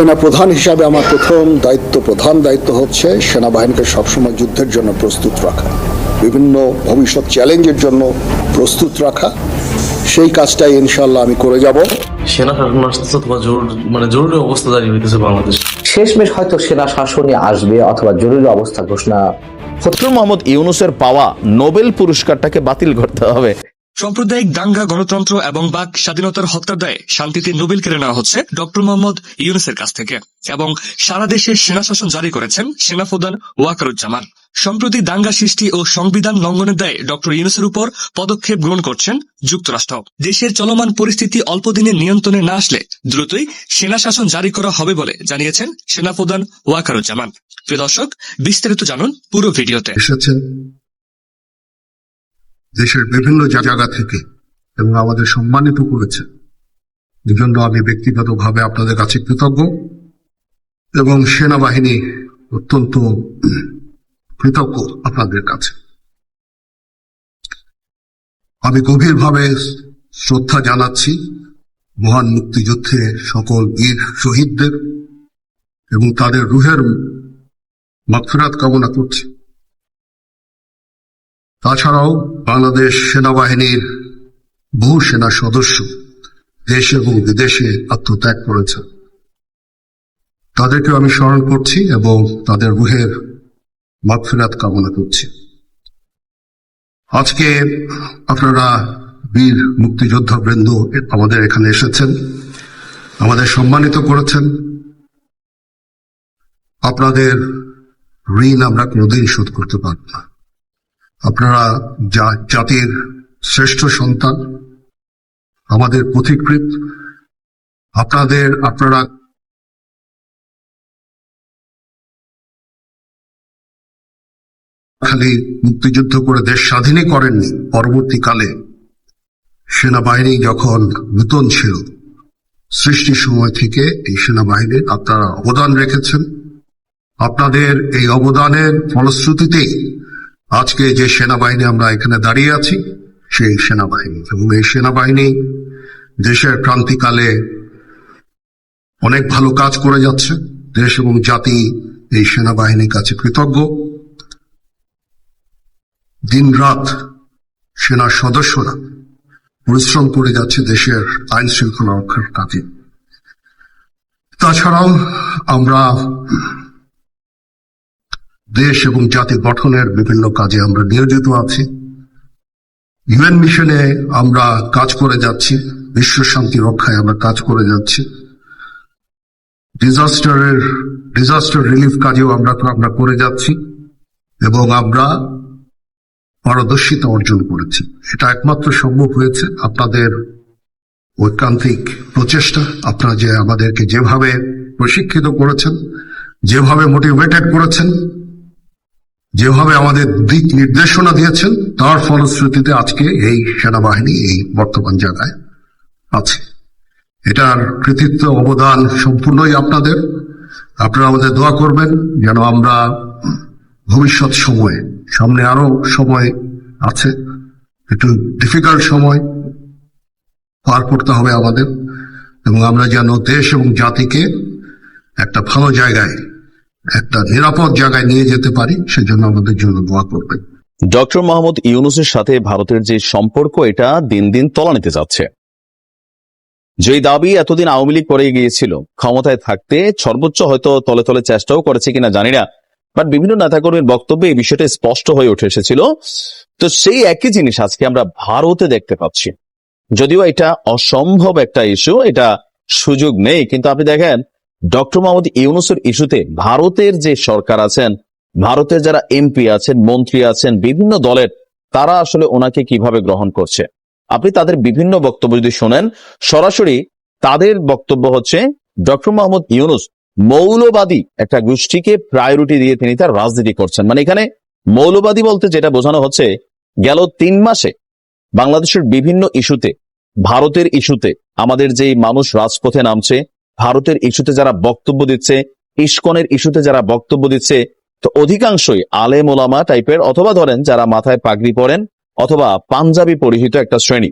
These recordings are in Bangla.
সেনা প্রধান হিসাবে আমার প্রথম দায়িত্ব প্রধান দায়িত্ব হচ্ছে সেনাবাহিনীকে সবসময় যুদ্ধের জন্য প্রস্তুত রাখা। বিভিন্ন ভবিষ্যৎ চ্যালেঞ্জের জন্য প্রস্তুত রাখা। সেই কাজটাই ইনশাল্লাহ আমি করে যাব। সেনা শাসন আসতেছে অথবা জরুরি মানে জরুরি অবস্থা জারি হইতেছে বাংলাদেশ। শেষমেশ হয়তো সেনা শাসনই আসবে অথবা জরুরি অবস্থা ঘোষণা মোহাম্মদ ইউনুসের পাওয়া নোবেল পুরস্কারটাকে বাতিল করতে হবে। সাম্প্রদায়িক দাঙ্গা, গণতন্ত্র এবং বাক স্বাধীনতার হত্যার দায়ে শান্তিতে নোবেল কেড়ে নেওয়া হচ্ছে ডক্টর মোহাম্মদ ইউনুসের কাছ থেকে এবং সারা দেশে সেনা শাসন জারি করেছেন সেনাপ্রধান ওয়াকারুজ্জামান। সম্প্রতি দাঙ্গা সৃষ্টি ও সংবিধান লঙ্ঘনের দায়ে ডক্টর ইউনুসের উপর পদক্ষেপ গ্রহণ করছেন যুক্তরাষ্ট্র। দেশের চলমান পরিস্থিতি অল্প দিনের নিয়ন্ত্রণে না আসলে দ্রুতই সেনা শাসন জারি করা হবে বলে জানিয়েছেন সেনাপ্রধান ওয়াকারুজ্জামান। প্রিয় দর্শক, বিস্তারিত জানুন পুরো ভিডিওতে। দেশের বিভিন্ন জায়গা থেকে এবং আমাদের সম্মানিত করেছে। এজন্য আমি ব্যক্তিগতভাবে আপনাদের কাছে কৃতজ্ঞ এবং সেনাবাহিনী অত্যন্ত কৃতজ্ঞ আপনাদের কাছে। আমি গভীরভাবে শ্রদ্ধা জানাচ্ছি মহান মুক্তিযুদ্ধে সকল বীর শহীদদের এবং তাদের রুহের মাগফিরাত কামনা করছি। তাছাড়াও বাংলাদেশ সেনাবাহিনীর বহু সেনা সদস্য দেশ এবং বিদেশে আত্মত্যাগ করেছে তাদেরকেও আমি স্মরণ করছি এবং তাদের রুহের মাগফিরাত কামনা করছি। আজকে আপনারা বীর মুক্তিযোদ্ধা বৃন্দ আমাদের এখানে এসেছেন, আমাদের সম্মানিত করেছেন। আপনাদের ঋণ আমরা কোনোদিন শোধ করতে পারব না। আপনারা জাতির শ্রেষ্ঠ সন্তান, আমাদের পথিকৃত আপনাদের, আপনারা খালি মুক্তিযুদ্ধ করে দেশ স্বাধীনই করেননি। পরবর্তীকালে সেনাবাহিনী যখন নূতন ছিল, সৃষ্টির সময় থেকে এই সেনাবাহিনীর আপনারা অবদান রেখেছেন। আপনাদের এই অবদানের ফলশ্রুতিতেই আজকে যে সেনাবাহিনী আমরা এখানে দাঁড়িয়ে আছি, সেই সেনাবাহিনী। এবং এই সেনাবাহিনী দেশের ক্রান্তিকালে অনেক ভালো কাজ করে যাচ্ছে। দেশ এবং জাতি এই সেনাবাহিনীর কাছে কৃতজ্ঞ। দিন রাত সেনার সদস্যরা পরিশ্রম করে যাচ্ছে দেশের আইন শৃঙ্খলা রক্ষার কাজে। তাছাড়াও আমরা দেশ এবং জাতি গঠনের বিভিন্ন কাজে আমরা নিয়োজিত আছি। ইউএন মিশনে আমরা কাজ করে যাচ্ছি। বিশ্ব শান্তি রক্ষায় আমরা কাজ করে যাচ্ছি। ডিজাস্টারের ডিজাস্টার রিলিফ কাজেও আমরা আমরা করে যাচ্ছি এবং আমরা পারদর্শিতা অর্জন করেছি। এটা একমাত্র সম্ভব হয়েছে। আপনাদের ঐকান্তিক প্রচেষ্টা, আপনারা যে আমাদেরকে যেভাবে প্রশিক্ষিত করেছেন, যেভাবে মোটিভেটেড করেছেন যেভাবে আমাদের দিক নির্দেশনা দিয়েছেন, তার ফলশ্রুতিতে আজকে এই সেনাবাহিনী এই বর্তমান জায়গায় আছে। এটার কৃতিত্ব, অবদান সম্পূর্ণই আপনাদের। আপনারা আমাদের দোয়া করবেন যেন আমরা ভবিষ্যৎ সময়ে, সামনে আরও সময় আছে, একটু ডিফিকাল্ট সময় পার করতে হবে আমাদের। এবং আমরা যেন দেশ এবং জাতিকে একটা ভালো জায়গায় একটা নিরাপদ জায়গায় নিয়ে যেতে পারি, সেজন্য আমাদের জন্য দোয়া করবেন। ডক্টর মোহাম্মদ ইউনুসের সাথে ভারতের যে সম্পর্ক, এটা দিন দিন তলানিতে যাচ্ছে। যেই দাবি এতদিন আওয়ামী লীগ করে গিয়েছিল, ক্ষমতায় থাকতে সর্বোচ্চ হয়তো তলে তলে চেষ্টাও করেছে কিনা জানি না বাট বিভিন্ন নেতাকর্মীর বক্তব্যে এই বিষয়টা স্পষ্ট হয়ে উঠে এসেছিল। তো সেই একই জিনিস আজকে আমরা ভারতে দেখতে পাচ্ছি। যদিও এটা অসম্ভব একটা ইস্যু এটা সুযোগ নেই, কিন্তু আপনি দেখেন ডক্টর মোহাম্মদ ইউনুসের ইস্যুতে ভারতের যে সরকার আছেন, ভারতের যারা এমপি আছেন, মন্ত্রী আছেন, বিভিন্ন দলের, তারা আসলে ওনাকে কীভাবে গ্রহণ করছে? আপনি তাদের বিভিন্ন বক্তব্য যদি শোনেন, সরাসরি তাদের বক্তব্য হচ্ছে, ডক্টর মোহাম্মদ ইউনুস মৌলবাদী একটা গোষ্ঠীকে প্রায়োরিটি দিয়ে তিনি তার রাজনীতি করছেন। মানে এখানে মৌলবাদী বলতে যেটা বোঝানো হচ্ছে, গেল তিন মাসে বাংলাদেশের বিভিন্ন ইস্যুতে, ভারতের ইস্যুতে আমাদের যে মানুষ রাজপথে নামছে ভারতের ইস্যুতে যারা বক্তব্য দিচ্ছে, ইস্কনের ইস্যুতে যারা বক্তব্য দিচ্ছে, তো অধিকাংশই আলেম ওলামা টাইপের অথবা ধরেন যারা মাথায় পাগড়ি পরেন অথবা পাঞ্জাবি পরিহিত একটা শ্রেণি।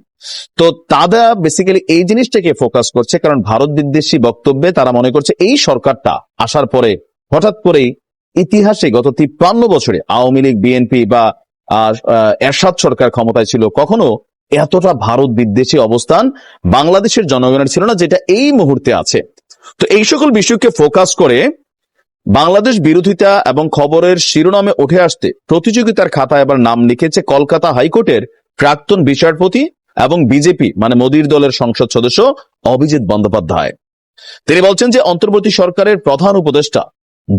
তো তারা বেসিক্যালি এই জিনিসটাকে ফোকাস করছে কারণ ভারত বিদ্বেষী বক্তব্যে তারা মনে করছে এই সরকারটা আসার পরে হঠাৎ করেই ইতিহাসে গত তিপ্পান্ন বছরে আওয়ামী লীগ, বিএনপি বা এরশাদ সরকার ক্ষমতায় ছিল, কখনো এতটা ভারত বিদ্বেষী অবস্থান বাংলাদেশের জনগণের ছিল না যেটা এই মুহূর্তে আছে। তো এই সকল বিষয়কে ফোকাস করে বাংলাদেশ বিরোধিতা এবং খবরের শিরোনামে উঠে আসতে প্রতিযোগিতার খাতায় আবার নাম লিখেছে কলকাতা হাইকোর্টের প্রাক্তন বিচারপতি এবং বিজেপি মানে মোদীর দলের সংসদ সদস্য অভিজিৎ বন্দ্যোপাধ্যায়। তিনি বলছেন যে অন্তর্বর্তী সরকারের প্রধান উপদেষ্টা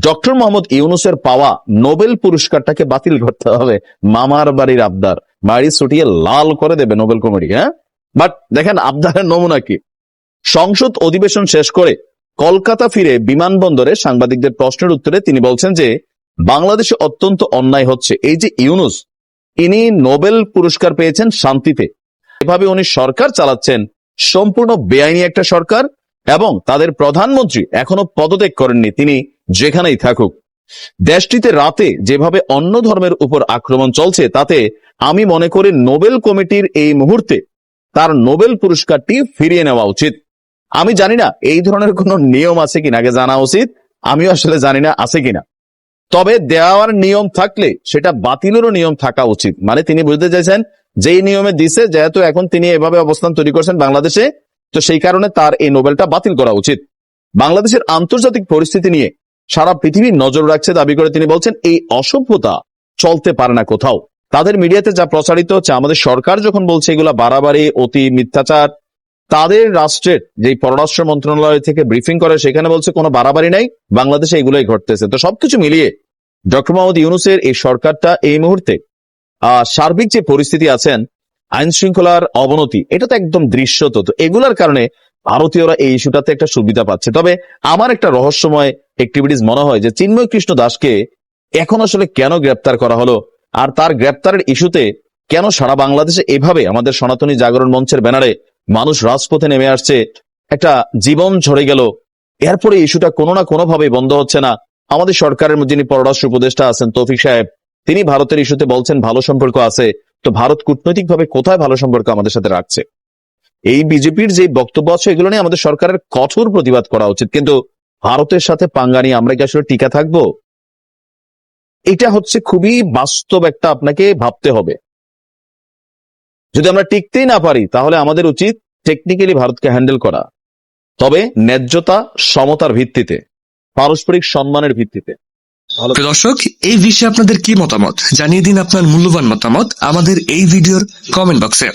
ডক্টর মোহাম্মদ ইউনুসের পাওয়া নোবেল পুরস্কারটাকে বাতিল করতে হবে। মামার বাড়ির আবদার। বাড়ি ছুটিয়ে লাল করে দেবে নোবেল কমিটি হ্যাঁ? বাট দেখেন, আবদারের নমুনা কি? সংসদ অধিবেশন শেষ করে কলকাতা ফিরে বিমানবন্দরে সাংবাদিকদের প্রশ্নের উত্তরে তিনি বলছেন যে, বাংলাদেশে অত্যন্ত অন্যায় হচ্ছে। এই যে ইউনুস, ইনি নোবেল পুরস্কার পেয়েছেন শান্তিতে। এভাবে উনি সরকার চালাচ্ছেন, সম্পূর্ণ বেআইনি একটা সরকার, এবং তাদের প্রধানমন্ত্রী এখনও পদত্যাগ করেননি, তিনি যেখানেই থাকুক। দেশটিতে রাতে যেভাবে অন্য ধর্মের উপর আক্রমণ চলছে, তাতে আমি মনে করি নোবেল কমিটির এই মুহূর্তে তার নোবেল পুরস্কারটি ফিরিয়ে নেওয়া উচিত। আমি জানি না এই ধরনের কোনো নিয়ম আছে কিনা, আগে জানা উচিত, আমিও আসলে জানি না আছে কিনা। তবে দেওয়ার নিয়ম থাকলে সেটা বাতিলেরও নিয়ম থাকা উচিত। মানে তিনি বুঝতে চাইছেন, যেই নিয়মে দিছে, যেহেতু এখন তিনি এভাবে অবস্থান তৈরি করছেন বাংলাদেশে, তো সেই কারণে তার এই নোবেলটা বাতিল করা উচিত। বাংলাদেশের আন্তর্জাতিক পরিস্থিতি নিয়ে সারা পৃথিবী নজর রাখছে দাবি করে তিনি বলছেন, এই অসভ্যতা চলতে পারে না কোথাও। তাদের মিডিয়াতে যা প্রচারিত হচ্ছে, আমাদের সরকার যখন বলছে এগুলা বাড়াবাড়ি, অতি মিথ্যাচার তাদের রাষ্ট্রের যে পররাষ্ট্র মন্ত্রণালয় থেকে ব্রিফিং করে, সেখানে বলছে কোনো বাড়াবাড়ি নাই, বাংলাদেশে এগুলোই ঘটতেছে। তো সবকিছু মিলিয়ে ডক্টর মোহাম্মদ ইউনুসের এই সরকারটা এই মুহূর্তে সার্বিক যে পরিস্থিতি আছেন, আইন শৃঙ্খলার অবনতি, এটা তো একদম দৃশ্যত তো। এগুলার কারণে ভারতীয়রা এই ইস্যুটাতে একটা সুবিধা পাচ্ছে। তবে আমার একটা রহস্যময় অ্যাক্টিভিটিস মনে হয় যে চিন্ময় কৃষ্ণ দাসকে এখন আসলে কেন গ্রেপ্তার করা হলো, আর তার গ্রেপ্তারের ইস্যুতে কেন সারা বাংলাদেশে এভাবে আমাদের সনাতনী জাগরণ মঞ্চের ব্যানারে মানুষ রাজপথে নেমে আসছে। একটা জীবন ঝরে গেল। এরপরে ইস্যুটা কোনো না কোনো ভাবে বন্ধ হচ্ছে না। আমাদের সরকারের যিনি পররাষ্ট্র উপদেষ্টা আছেন, তৌফিক সাহেব, তিনি ভারতের ইস্যুতে বলছেন ভালো সম্পর্ক আছে। তো ভারত কূটনৈতিকভাবে কোথায় ভালো সম্পর্ক আমাদের সাথে রাখছে? এই বিজেপির যে বক্তব্য আছে, এগুলো নিয়ে আমাদের সরকারের কঠোর প্রতিবাদ করা উচিত। কিন্তু ভারতের সাথে পাঙ্গা নিয়ে আমরা কি আসলে টিকা থাকব? এটা হচ্ছে খুবই বাস্তব একটা আপনাকে ভাবতে হবে। যদি আমরা টিকতেই না পারি, তাহলে আমাদের উচিত টেকনিক্যালি ভারতকে হ্যান্ডেল করা। তবে ন্যায্যতা সমতার ভিত্তিতে, পারস্পরিক সম্মানের ভিত্তিতে। দর্শক, এই বিষয়ে আপনাদের কি মতামত? জানিয়ে দিন আপনার মূল্যবান মতামত আমাদের এই ভিডিওর কমেন্ট বক্সে